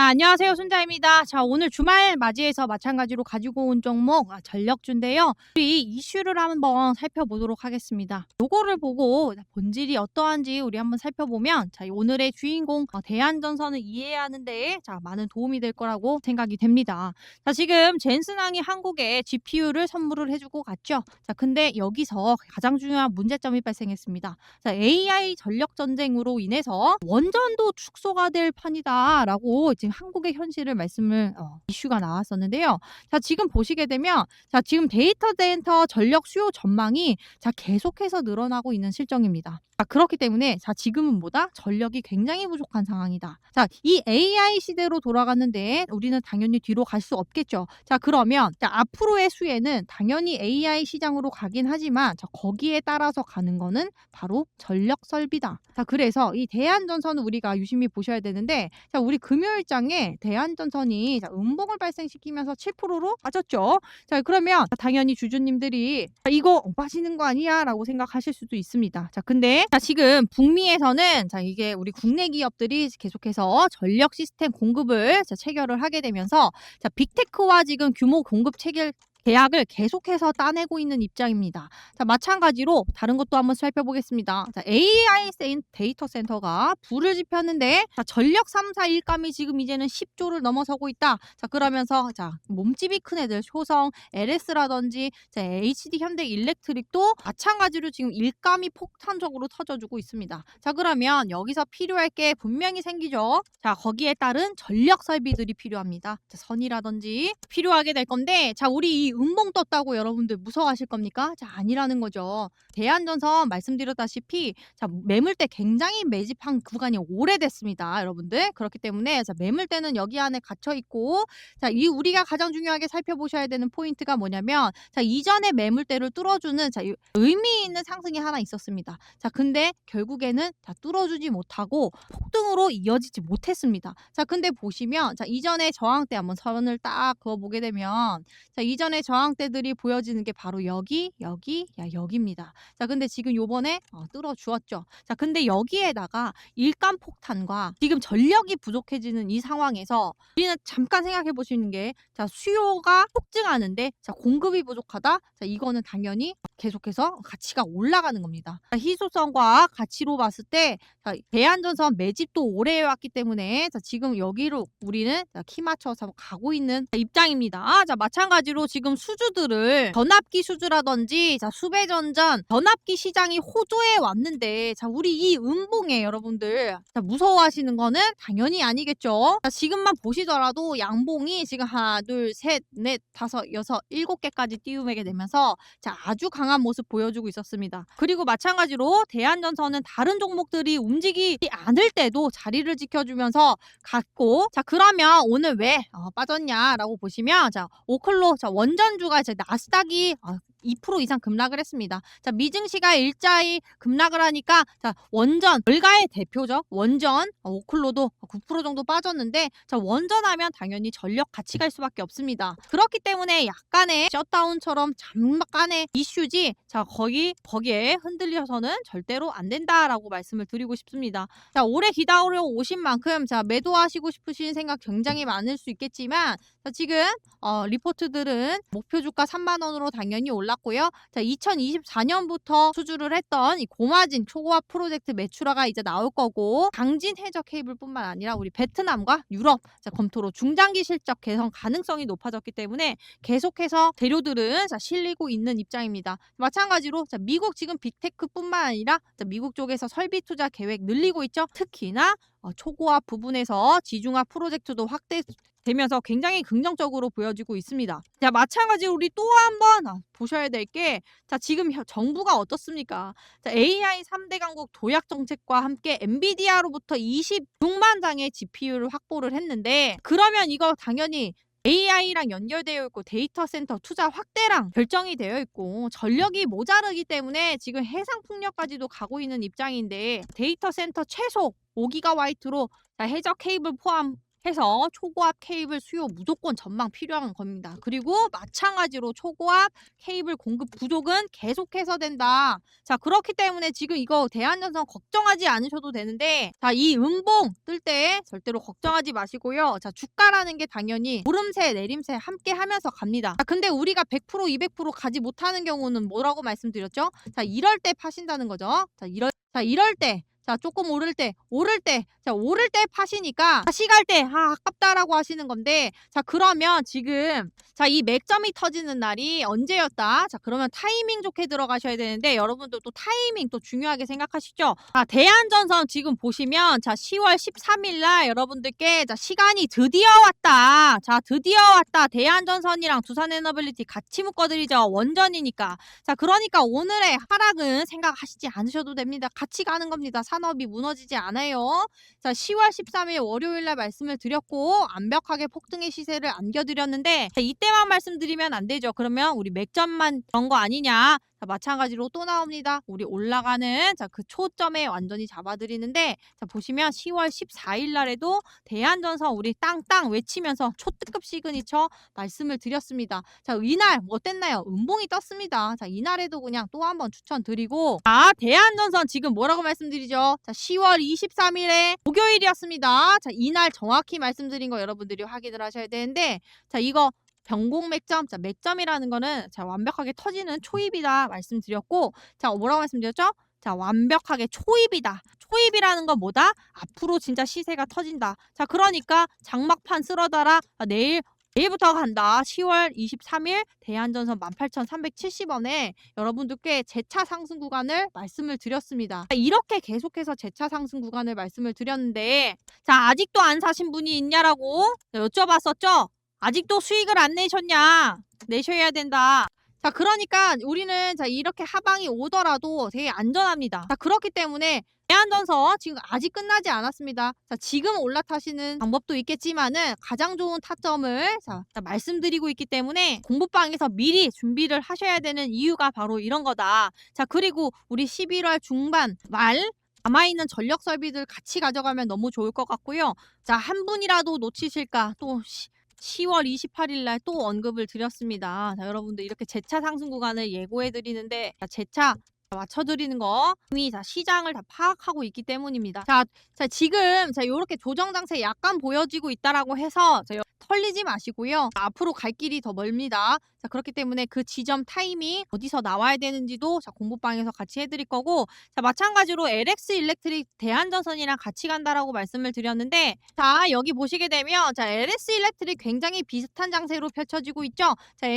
자, 안녕하세요. 순자입니다. 자, 오늘 주말 맞이해서 마찬가지로 가지고 온 종목 아, 전력주인데요. 우리 이슈를 한번 살펴보도록 하겠습니다. 요거를 보고 본질이 어떠한지 우리 한번 살펴보면 자, 오늘의 주인공 어, 대한전선을 이해하는데 자, 많은 도움이 될 거라고 생각이 됩니다. 자, 지금 젠슨항이 한국에 GPU를 선물을 해 주고 갔죠. 자, 근데 여기서 가장 중요한 문제점이 발생했습니다. 자, AI 전력 전쟁으로 인해서 원전도 축소가 될 판이다라고 지금 한국의 현실을 말씀을 어, 이슈가 나왔었는데요. 자 지금 보시게 되면 자 지금 데이터 센터 전력 수요 전망이 자 계속해서 늘어나고 있는 실정입니다. 자, 그렇기 때문에 자 지금은 뭐다 전력이 굉장히 부족한 상황이다. 자이 AI 시대로 돌아갔는데 우리는 당연히 뒤로 갈 수 없겠죠. 자 그러면 자, 앞으로의 수혜는 당연히 AI 시장으로 가긴 하지만 자, 거기에 따라서 가는 거는 바로 전력 설비다. 자 그래서 이 대한전선은 우리가 유심히 보셔야 되는데 자 우리 금요일 장에 대한전선이 자, 음봉을 발생시키면서 7%로 빠졌죠. 자 그러면 당연히 주주님들이 자, 이거 빠지는 거 아니야 라고 생각하실 수도 있습니다. 자 근데 자 지금 북미에서는 자 이게 우리 국내 기업들이 계속해서 전력 시스템 공급을 자, 체결을 하게 되면서 자 빅테크와 지금 규모 공급 체결 계약을 계속해서 따내고 있는 입장입니다. 자, 마찬가지로 다른 것도 한번 살펴보겠습니다. 자, AI 센 데이터 센터가 불을 지폈는데 자, 전력 3사 일감이 지금 이제는 10조를 넘어서고 있다. 자, 그러면서 자, 몸집이 큰 애들 효성, LS라든지 자, HD 현대 일렉트릭도 마찬가지로 지금 일감이 폭탄적으로 터져주고 있습니다. 자, 그러면 여기서 필요할 게 분명히 생기죠. 자, 거기에 따른 전력 설비들이 필요합니다. 자, 선이라든지 필요하게 될 건데 자, 우리 이 음봉 떴다고 여러분들 무서워하실 겁니까? 자, 아니라는 거죠. 대한전선 말씀드렸다시피 자, 매물대 굉장히 매집한 구간이 오래됐습니다. 여러분들. 그렇기 때문에 자, 매물대는 여기 안에 갇혀 있고 자, 이 우리가 가장 중요하게 살펴보셔야 되는 포인트가 뭐냐면 자, 이전에 매물대를 뚫어주는 자, 의미 있는 상승이 하나 있었습니다. 자, 근데 결국에는 자, 뚫어주지 못하고 폭등으로 이어지지 못했습니다. 자, 근데 보시면 자, 이전에 저항대 한번 선을 딱 그어 보게 되면 자, 이전에 저항대들이 보여지는 게 바로 여기, 여기, 야, 여기입니다. 자, 근데 지금 요번에 어, 뚫어 주었죠. 자, 근데 여기에다가 일감 폭탄과 지금 전력이 부족해지는 이 상황에서 우리는 잠깐 생각해 보시는 게 자, 수요가 폭증하는데 자, 공급이 부족하다. 자, 이거는 당연히 계속해서 가치가 올라가는 겁니다. 자, 희소성과 가치로 봤을 때 자, 대한전선 매집도 오래 해왔기 때문에 자, 지금 여기로 우리는 자, 키 맞춰서 가고 있는 자, 입장입니다. 아, 자, 마찬가지로 지금 수주들을 전압기 수주라든지 자, 수배전전 전압기 시장이 호조에 왔는데 자, 우리 이 음봉에 여러분들 자, 무서워하시는 거는 당연히 아니겠죠. 자, 지금만 보시더라도 양봉이 지금 하나, 둘, 셋, 넷, 다섯, 여섯, 일곱 개까지 띄우게 되면서 자, 아주 강한 모습 보여주고 있었습니다. 그리고 마찬가지로 대한전선은 다른 종목들이 움직이지 않을 때도 자리를 지켜주면서 갔고 자 그러면 오늘 왜 어, 빠졌냐라고 보시면 자 오클로 자 원전주가 이제 나스닥이 어, 2% 이상 급락을 했습니다. 자, 미증시가 일자리 급락을 하니까 자, 원전 월가의 대표적 원전 어, 오클로도 9% 정도 빠졌는데 자, 원전하면 당연히 전력 같이 갈 수밖에 없습니다. 그렇기 때문에 약간의 셧다운처럼 잠깐의 이슈지 자, 거기 거기에 흔들려서는 절대로 안 된다라고 말씀을 드리고 싶습니다. 자, 오래 기다려 오신 만큼 자, 매도하시고 싶으신 생각 굉장히 많을 수 있겠지만 자, 지금 어, 리포트들은 목표 주가 3만 원으로 당연히 올랐고요. 자, 2024년부터 수주를 했던 이 고마진 초고압 프로젝트 매출화가 이제 나올 거고 강진 해적 케이블뿐만 아니라 우리 베트남과 유럽 자, 검토로 중장기 실적 개선 가능성이 높아졌기 때문에 계속해서 재료들은 자, 실리고 있는 입장입니다. 마찬가지로 자, 미국 지금 빅테크뿐만 아니라 자, 미국 쪽에서 설비 투자 계획 늘리고 있죠. 특히나 어, 초고압 부분에서 지중화 프로젝트도 확대 되면서 굉장히 긍정적으로 보여지고 있습니다. 자, 마찬가지로 우리 또 한번 보셔야 될 게, 자, 지금 혀- 정부가 어떻습니까? 자, AI 3대 강국 도약 정책과 함께 엔비디아로부터 26만 장의 GPU를 확보를 했는데, 그러면 이거 당연히 AI랑 연결되어 있고 데이터 센터 투자 확대랑 결정이 되어 있고 전력이 모자르기 때문에 지금 해상 풍력까지도 가고 있는 입장인데 데이터 센터 최소 5기가와이트로 해적 케이블 포함 해서 초고압 케이블 수요 무조건 전망 필요한 겁니다. 그리고 마찬가지로 초고압 케이블 공급 부족은 계속 해서 된다. 자, 그렇기 때문에 지금 이거 대한전선 걱정하지 않으셔도 되는데 자, 이 음봉 뜰 때 절대로 걱정하지 마시고요. 자, 주가라는 게 당연히 오름세, 내림세 함께 하면서 갑니다. 자, 근데 우리가 100% 200% 가지 못하는 경우는 뭐라고 말씀드렸죠? 자, 이럴 때 파신다는 거죠. 자, 이럴 자, 이럴 때 자, 조금 오를 때, 오를 때, 자, 오를 때 파시니까 다시 갈 때, 아, 아깝다라고 하시는 건데, 자, 그러면 지금, 자, 이 맥점이 터지는 날이 언제였다? 자, 그러면 타이밍 좋게 들어가셔야 되는데, 여러분들 또 타이밍 또 중요하게 생각하시죠? 자, 대한전선 지금 보시면, 자, 10월 13일 날 여러분들께, 자, 시간이 드디어 왔다. 자, 드디어 왔다. 대한전선이랑 두산에너빌리티 같이 묶어드리죠. 원전이니까. 자, 그러니까 오늘의 하락은 생각하시지 않으셔도 됩니다. 같이 가는 겁니다. 산 업이 무너지지 않아요. 자, 10월 13일 월요일 날 말씀을 드렸고 완벽하게 폭등의 시세를 안겨드렸는데 자, 이때만 말씀드리면 안 되죠. 그러면 우리 맥점만 그런 거 아니냐? 자, 마찬가지로 또 나옵니다. 우리 올라가는 자, 그 초점에 완전히 잡아드리는데 자, 보시면 10월 14일 날에도 대한전선 우리 땅땅 외치면서 초특급 시그니처 말씀을 드렸습니다. 자, 이날 뭐 어땠나요? 음봉이 떴습니다. 자, 이날에도 그냥 또 한번 추천드리고 자, 대한전선 지금 뭐라고 말씀드리죠? 자, 10월 23일에 목요일이었습니다. 자, 이날 정확히 말씀드린 거 여러분들이 확인을 하셔야 되는데 자, 이거 변곡 맥점, 자, 맥점이라는 거는 자, 완벽하게 터지는 초입이다 말씀드렸고, 자, 뭐라고 말씀드렸죠? 자, 완벽하게 초입이다. 초입이라는 건 뭐다? 앞으로 진짜 시세가 터진다. 자, 그러니까 장막판 쓸어달아. 아, 내일 내일부터 간다. 10월 23일 대한전선 18,370원에 여러분들께 재차 상승 구간을 말씀을 드렸습니다. 자, 이렇게 계속해서 재차 상승 구간을 말씀을 드렸는데 자, 아직도 안 사신 분이 있냐라고 여쭤봤었죠? 아직도 수익을 안 내셨냐? 내셔야 된다. 자, 그러니까 우리는 자, 이렇게 하방이 오더라도 되게 안전합니다. 자, 그렇기 때문에 대한전선 지금 아직 끝나지 않았습니다. 자, 지금 올라타시는 방법도 있겠지만은 가장 좋은 타점을 자, 자, 말씀드리고 있기 때문에 공부방에서 미리 준비를 하셔야 되는 이유가 바로 이런 거다. 자, 그리고 우리 11월 중반 말 남아있는 전력 설비들 같이 가져가면 너무 좋을 것 같고요. 자, 한 분이라도 놓치실까 또 시, 10월 28일 날 또 언급을 드렸습니다. 자, 여러분들 이렇게 재차 상승 구간을 예고해 드리는데 재차 맞춰드리는 거 이미 자 시장을 다 파악하고 있기 때문입니다. 자, 자 지금 자 이렇게 조정 장세 약간 보여지고 있다라고 해서 자, 여- 털리지 마시고요. 앞으로 갈 길이 더 멀니다. 자 그렇기 때문에 그 지점 타이밍 어디서 나와야 되는지도 자 공부방에서 같이 해드릴 거고 자 마찬가지로 LX 일렉트릭 대한전선이랑 같이 간다라고 말씀을 드렸는데 자 여기 보시게 되면 자 LS 일렉트릭 굉장히 비슷한 장세로 펼쳐지고 있죠. 자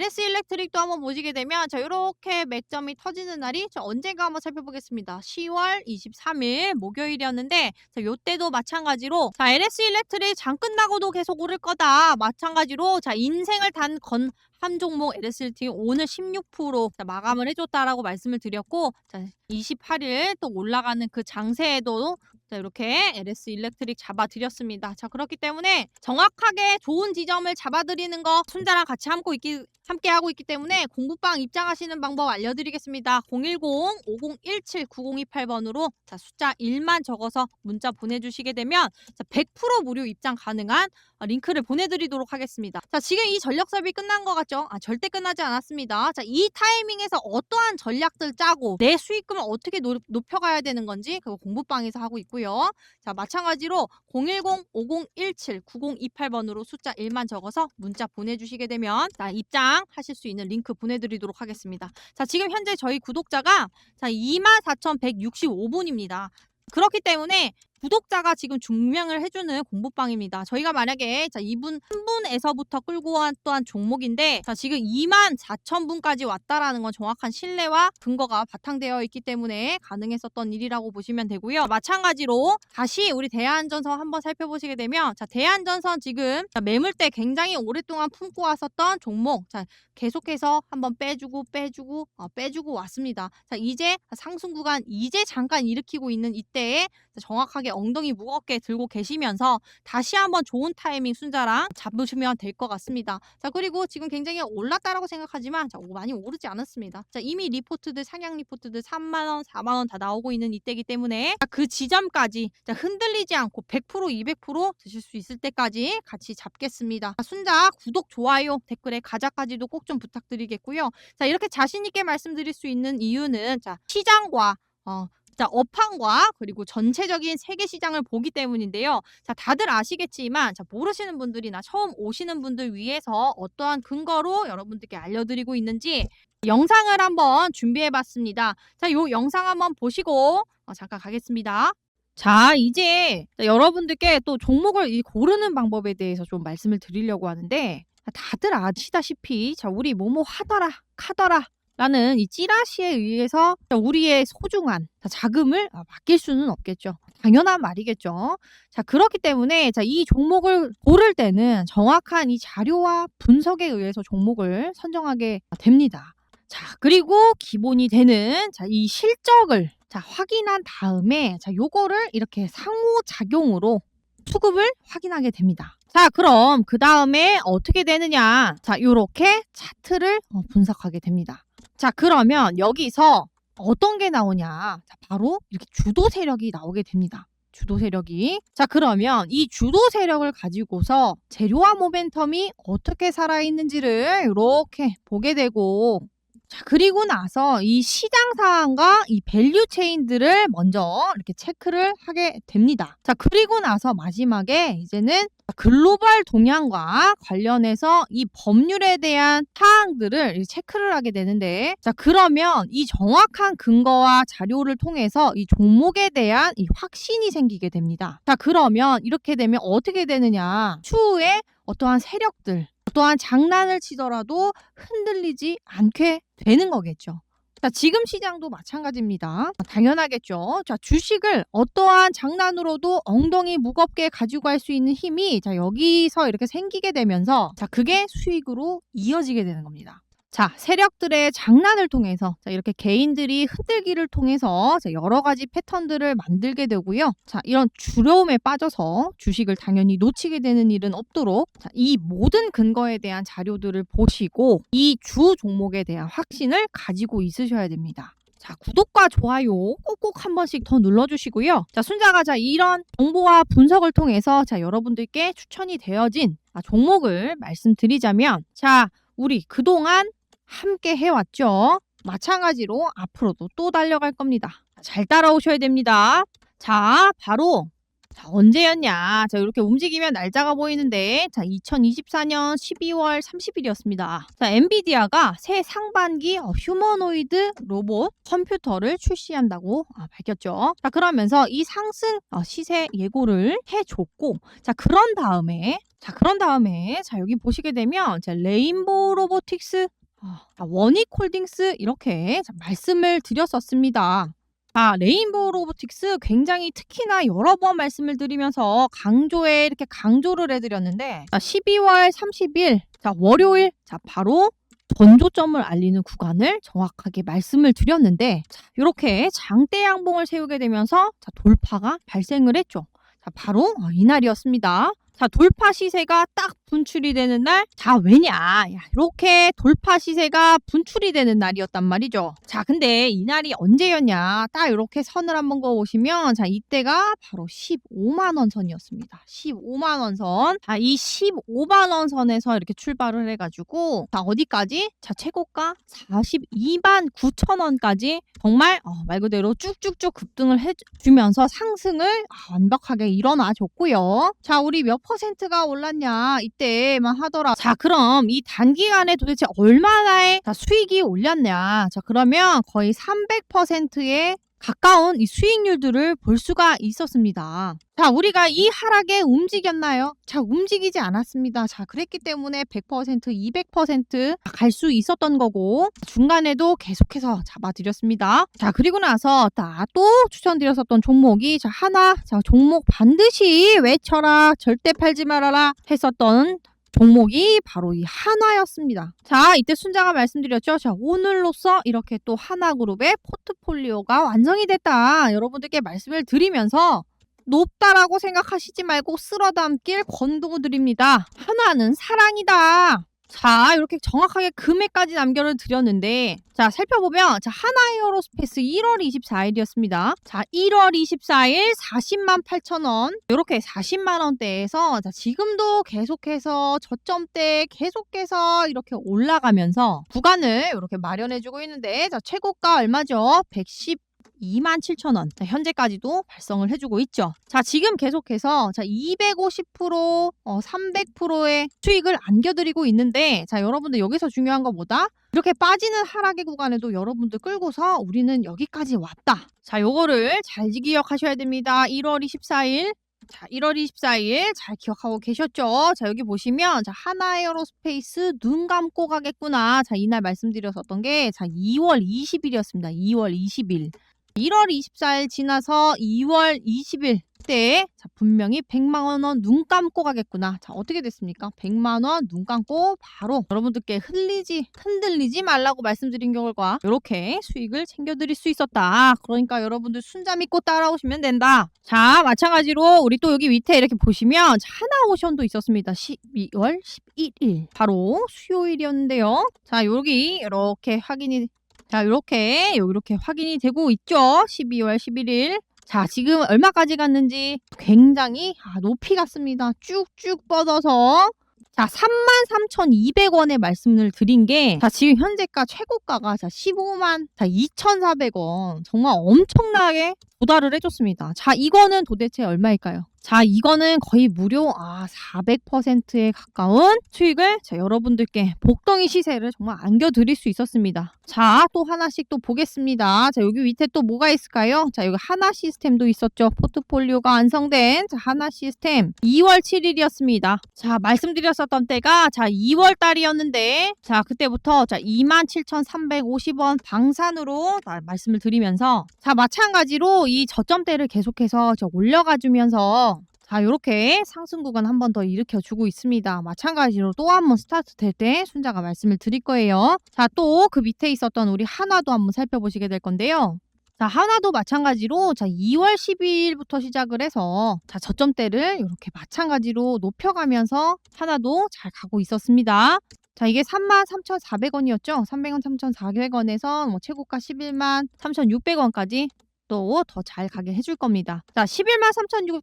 LS 일렉트릭도 한번 보시게 되면 자 이렇게 맥점이 터지는 날이 자 언젠가 한번 살펴보겠습니다. 10월 23일 목요일이었는데 자 요때도 마찬가지로 자 LS 일렉트릭 장 끝나고도 계속 오를 거다. 마찬가지로 자 인생을 단 건 한 종목 LS 일렉트릭 오늘 16% 자, 마감을 해줬다라고 말씀을 드렸고 자 28일 또 올라가는 그 장세에도 자, 이렇게 LS 일렉트릭 잡아드렸습니다. 자, 그렇기 때문에 정확하게 좋은 지점을 잡아드리는 거 순자랑 같이 함고 있기, 함께 하고 있기 때문에 공부방 입장하시는 방법 알려드리겠습니다. 010-5017-9028번으로 자, 숫자 1만 적어서 문자 보내주시게 되면 자, 100% 무료 입장 가능한 어, 링크를 보내드리도록 하겠습니다. 자, 지금 이 전력 섭이 끝난 것 같 죠? 아, 절대 끝나지 않았습니다. 자, 이 타이밍에서 어떠한 전략들 짜고 내 수익금을 어떻게 높, 높여가야 되는 건지 그거 공부방에서 하고 있고요. 자, 마찬가지로 010-5017-9028번으로 숫자 1만 적어서 문자 보내주시게 되면 자, 입장하실 수 있는 링크 보내드리도록 하겠습니다. 자, 지금 현재 저희 구독자가 자, 24,165분입니다. 그렇기 때문에 구독자가 지금 증명을 해주는 공부방입니다. 저희가 만약에 자 이분 한 분에서부터 끌고 왔던 종목인데 자 지금 2만 4천 분까지 왔다라는 건 정확한 신뢰와 근거가 바탕되어 있기 때문에 가능했었던 일이라고 보시면 되고요. 마찬가지로 다시 우리 대한전선 한번 살펴보시게 되면 자 대한전선 지금 자, 매물대 굉장히 오랫동안 품고 왔었던 종목 자 계속해서 한번 빼주고 빼주고 어, 빼주고 왔습니다. 자 이제 상승 구간 이제 잠깐 일으키고 있는 이때에 자, 정확하게 편안하게 엉덩이 무겁게 들고 계시면서 다시 한번 좋은 타이밍 순자랑 잡으시면 될 것 같습니다. 자, 그리고 지금 굉장히 올랐다라고 생각하지만 자, 오- 많이 오르지 않았습니다. 자, 이미 리포트들 상향 리포트들 3만 원, 4만 원 다 나오고 있는 이때이기 때문에 자, 그 지점까지 자, 흔들리지 않고 100% 200% 드실 수 있을 때까지 같이 잡겠습니다. 자, 순자 구독, 좋아요, 댓글에 가자까지도 꼭 좀 부탁드리겠고요. 자, 이렇게 자신 있게 말씀드릴 수 있는 이유는 자, 시장과 어, 자, 업황과 그리고 전체적인 세계 시장을 보기 때문인데요. 자, 다들 아시겠지만 자, 모르시는 분들이나 처음 오시는 분들 위해서 어떠한 근거로 여러분들께 알려드리고 있는지 영상을 한번 준비해 봤습니다. 자, 요 영상 한번 보시고 어, 잠깐 가겠습니다. 자, 이제 여러분들께 또 종목을 이 고르는 방법에 대해서 좀 말씀을 드리려고 하는데 다들 아시다시피 자, 우리 뭐뭐 하더라, 카더라 라는 이 찌라시에 의해서 우리의 소중한 자금을 아, 맡길 수는 없겠죠. 당연한 말이겠죠. 자, 그렇기 때문에 자, 이 종목을 고를 때는 정확한 이 자료와 분석에 의해서 종목을 선정하게 됩니다. 자, 그리고 기본이 되는 자, 이 실적을 자, 확인한 다음에 자, 요거를 이렇게 상호작용으로 수급을 확인하게 됩니다. 자, 그럼 그 다음에 어떻게 되느냐? 자, 요렇게 차트를 어, 분석하게 됩니다. 자, 그러면 여기서 어떤 게 나오냐? 자, 바로 이렇게 주도 세력이 나오게 됩니다. 주도 세력이. 자, 그러면 이 주도 세력을 가지고서 재료와 모멘텀이 어떻게 살아있는지를 이렇게 보게 되고, 자, 그리고 나서 이 시장 상황과 이 밸류 체인들을 먼저 이렇게 체크를 하게 됩니다. 자, 그리고 나서 마지막에 이제는 글로벌 동향과 관련해서 이 법률에 대한 사항들을 체크를 하게 되는데 자 그러면 이 정확한 근거와 자료를 통해서 이 종목에 대한 이 확신이 생기게 됩니다. 자 그러면 이렇게 되면 어떻게 되느냐 추후에 어떠한 세력들 어떠한 장난을 치더라도 흔들리지 않게 되는 거겠죠. 자, 지금 시장도 마찬가지입니다. 당연하겠죠. 자, 주식을 어떠한 장난으로도 엉덩이 무겁게 가지고 갈 수 있는 힘이 자, 여기서 이렇게 생기게 되면서 자, 그게 수익으로 이어지게 되는 겁니다. 자, 세력들의 장난을 통해서 자, 이렇게 개인들이 흔들기를 통해서 자, 여러 가지 패턴들을 만들게 되고요. 자, 이런 두려움에 빠져서 주식을 당연히 놓치게 되는 일은 없도록 자, 이 모든 근거에 대한 자료들을 보시고 이 주 종목에 대한 확신을 가지고 있으셔야 됩니다. 자, 구독과 좋아요 꼭꼭 한 번씩 더 눌러주시고요. 자, 순자가 자, 이런 정보와 분석을 통해서 자, 여러분들께 추천이 되어진 아, 종목을 말씀드리자면 자, 우리 그동안 함께 해왔죠. 마찬가지로 앞으로도 또 달려갈 겁니다. 잘 따라오셔야 됩니다. 자, 바로 자, 언제였냐? 자, 이렇게 움직이면 날짜가 보이는데, 자, 2024년 12월 30일이었습니다. 자, 엔비디아가 새 상반기 어, 휴머노이드 로봇 컴퓨터를 출시한다고 아, 밝혔죠. 자, 그러면서 이 상승 어, 시세 예고를 해줬고, 자, 그런 다음에, 자, 그런 다음에, 자, 여기 보시게 되면, 자, 레인보우 로보틱스 아, 원익 홀딩스 이렇게 자, 말씀을 드렸었습니다. 아, 레인보우 로보틱스 굉장히 특히나 여러 번 말씀을 드리면서 강조에 이렇게 강조를 해드렸는데 자, 12월 30일 자 월요일 자 바로 전조점을 알리는 구간을 정확하게 말씀을 드렸는데 자, 이렇게 장대 양봉을 세우게 되면서 자, 돌파가 발생을 했죠. 자 바로 어, 이날이었습니다. 자, 돌파 시세가 딱 분출이 되는 날. 자, 왜냐? 야, 이렇게 돌파 시세가 분출이 되는 날이었단 말이죠. 자, 근데 이 날이 언제였냐? 딱 이렇게 선을 한번 그어 보시면 자, 이때가 바로 15만 원 선이었습니다. 15만 원 선. 자, 이 15만 원 선에서 이렇게 출발을 해 가지고 자, 어디까지? 자, 최고가 42만 9천 원까지 정말 어, 말 그대로 쭉쭉쭉 급등을 해 주면서 상승을 아, 완벽하게 일어나 줬고요. 자, 우리 몇 퍼센트가 올랐냐 이때만 하더라. 자 그럼 이 단기간에 도대체 얼마나의 자, 수익이 올렸냐. 자 그러면 거의 300%의 가까운 이 수익률들을 볼 수가 있었습니다. 자, 우리가 이 하락에 움직였나요? 자, 움직이지 않았습니다. 자, 그랬기 때문에 100%, 200%갈 수 있었던 거고, 중간에도 계속해서 잡아드렸습니다. 자, 그리고 나서 또 추천드렸었던 종목이, 자, 하나, 자, 종목 반드시 외쳐라, 절대 팔지 말아라 했었던 종목이 바로 이 하나였습니다. 자, 이때 순자가 말씀드렸죠. 자, 오늘로써 이렇게 또 하나그룹의 포트폴리오가 완성이 됐다. 여러분들께 말씀을 드리면서 높다라고 생각하시지 말고 쓸어 담길 권도 드립니다. 하나는 사랑이다. 자, 이렇게 정확하게 금액까지 남겨를 드렸는데, 자, 살펴보면, 자, 하나 에어로스페이스 1월 24일이었습니다. 자, 1월 24일 40만 8천 원. 이렇게 40만 원대에서, 자, 지금도 계속해서 저점대 계속해서 이렇게 올라가면서 구간을 이렇게 마련해주고 있는데, 자, 최고가 얼마죠? 110 27,000원. 자, 현재까지도 발송을 해주고 있죠. 자, 지금 계속해서 자, 250%, 어, 300%의 수익을 안겨드리고 있는데, 자, 여러분들 여기서 중요한 거 뭐다? 이렇게 빠지는 하락의 구간에도 여러분들 끌고서 우리는 여기까지 왔다. 자, 요거를 잘 기억하셔야 됩니다. 1월 24일. 자, 1월 24일 잘 기억하고 계셨죠? 자, 여기 보시면 자, 하나 에어로스페이스 눈 감고 가겠구나. 자, 이날 말씀드렸었던 게 자, 2월 20일이었습니다. 2월 20일. 1월 24일 지나서 2월 20일 때 자, 분명히 100만 원 눈 감고 가겠구나. 자, 어떻게 됐습니까? 100만 원 눈 감고 바로 여러분들께 흘리지 흔들리지 말라고 말씀드린 결과 이렇게 수익을 챙겨 드릴 수 있었다. 그러니까 여러분들 순자 믿고 따라오시면 된다. 자, 마찬가지로 우리 또 여기 밑에 이렇게 보시면 자, 하나 오션도 있었습니다. 12월 11일. 바로 수요일이었는데요. 자, 여기 이렇게 확인이 자, 이렇게 이렇게 확인이 되고 있죠. 12월 11일. 자, 지금 얼마까지 갔는지 굉장히 아, 높이 갔습니다. 쭉쭉 뻗어서 자, 33,200원에 말씀을 드린 게, 자, 지금 현재가 최고가가 자, 15만, 자, 2,400원. 정말 엄청나게 도달을 해줬습니다. 자, 이거는 도대체 얼마일까요? 자, 이거는 거의 무료, 아, 400%에 가까운 수익을 자, 여러분들께 복덩이 시세를 정말 안겨드릴 수 있었습니다. 자, 또 하나씩 또 보겠습니다. 자, 여기 밑에 또 뭐가 있을까요? 자, 여기 하나 시스템도 있었죠. 포트폴리오가 완성된 자, 하나 시스템 2월 7일이었습니다. 자, 말씀드렸었던 때가 자, 2월 달이었는데 자, 그때부터 자, 27,350원 방산으로 자, 말씀을 드리면서 자, 마찬가지로 이 저점대를 계속해서 저 올려가 주면서 자, 이렇게 상승 구간 한 번 더 일으켜 주고 있습니다. 마찬가지로 또 한 번 스타트 될 때 순자가 말씀을 드릴 거예요. 자, 또 그 밑에 있었던 우리 하나도 한번 살펴보시게 될 건데요. 자, 하나도 마찬가지로 자, 2월 12일부터 시작을 해서 자, 저점대를 이렇게 마찬가지로 높여가면서 하나도 잘 가고 있었습니다. 자, 이게 33,400원이었죠. 300원, 3,400원에서 뭐 최고가 11만 3,600원까지 또 더 잘 가게 해줄 겁니다. 자, 11만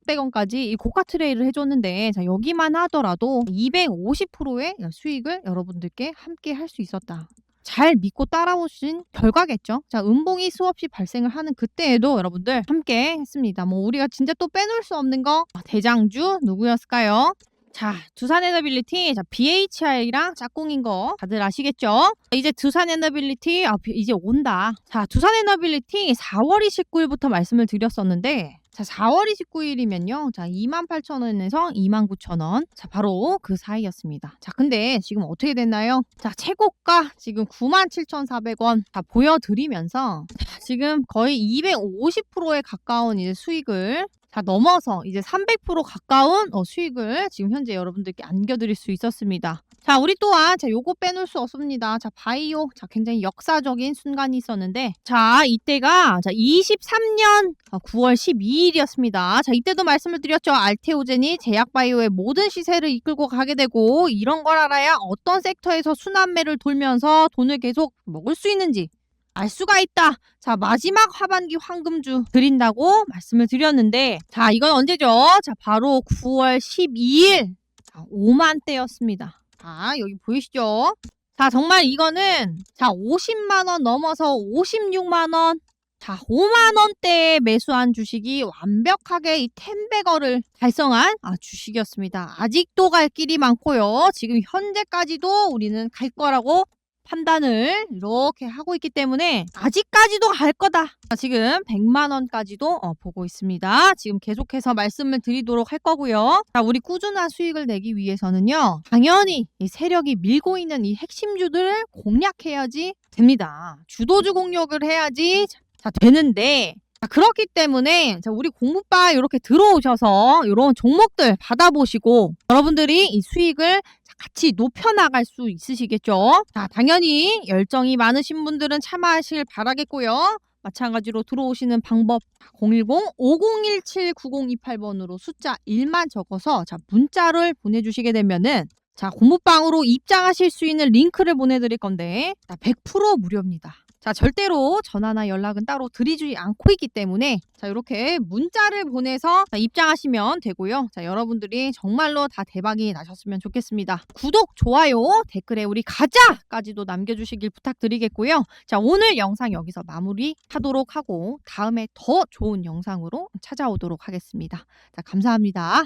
3,600원까지 이 고가 트레이를 해줬는데, 자, 여기만 하더라도 250%의 수익을 여러분들께 함께 할 수 있었다. 잘 믿고 따라오신 결과겠죠. 자, 음봉이 수없이 발생을 하는 그때에도 여러분들 함께 했습니다. 뭐 우리가 진짜 또 빼놓을 수 없는 거 아, 대장주 누구였을까요? 자, 두산 에너빌리티, 자, BHI랑 짝꿍인 거 다들 아시겠죠? 이제 두산 에너빌리티, 아, 비- 이제 온다. 자, 두산 에너빌리티 4월 29일부터 말씀을 드렸었는데, 자, 4월 29일이면요. 자, 28,000원에서 29,000원. 자, 바로 그 사이였습니다. 자, 근데 지금 어떻게 됐나요? 자, 최고가 지금 97,400원 다 보여드리면서 자, 지금 거의 250%에 가까운 이제 수익을 다 넘어서 이제 300% 가까운 어, 수익을 지금 현재 여러분들께 안겨드릴 수 있었습니다. 자, 우리 또한 자, 요거 빼놓을 수 없습니다. 자, 바이오. 자, 굉장히 역사적인 순간이 있었는데 자, 이때가 자, 23년 9월 12일이었습니다. 자, 이때도 말씀을 드렸죠. 알테오젠이 제약바이오의 모든 시세를 이끌고 가게 되고 이런 걸 알아야 어떤 섹터에서 순환매를 돌면서 돈을 계속 먹을 수 있는지 알 수가 있다. 자, 마지막 하반기 황금주 드린다고 말씀을 드렸는데, 자, 이건 언제죠? 자, 바로 9월 12일. 자, 5만 대였습니다. 자, 여기 보이시죠? 자, 정말 이거는, 자, 50만원 넘어서 56만원. 자, 5만원대에 매수한 주식이 완벽하게 이 텐베거를 달성한 아, 주식이었습니다. 아직도 갈 길이 많고요. 지금 현재까지도 우리는 갈 거라고 판단을 이렇게 하고 있기 때문에 아직까지도 갈 거다. 자, 지금 100만 원까지도 어, 보고 있습니다. 지금 계속해서 말씀을 드리도록 할 거고요. 자, 우리 꾸준한 수익을 내기 위해서는요. 당연히 이 세력이 밀고 있는 이 핵심주들을 공략해야지 됩니다. 주도주 공략을 해야지 자, 되는데 자, 그렇기 때문에 자, 우리 공부바 이렇게 들어오셔서 이런 종목들 받아보시고 여러분들이 이 수익을 자, 같이 높여나갈 수 있으시겠죠? 자, 당연히 열정이 많으신 분들은 참아하실 바라겠고요. 마찬가지로 들어오시는 방법 010-5017-9028번으로 숫자 1만 적어서 자 문자를 보내주시게 되면은 자 고무방으로 입장하실 수 있는 링크를 보내드릴 건데 자, 100% 무료입니다. 자 절대로 전화나 연락은 따로 드리지 않고 있기 때문에 자 이렇게 문자를 보내서 자, 입장하시면 되고요. 자 여러분들이 정말로 다 대박이 나셨으면 좋겠습니다. 구독, 좋아요, 댓글에 우리 가자까지도 남겨주시길 부탁드리겠고요. 자 오늘 영상 여기서 마무리하도록 하고 다음에 더 좋은 영상으로 찾아오도록 하겠습니다. 자 감사합니다.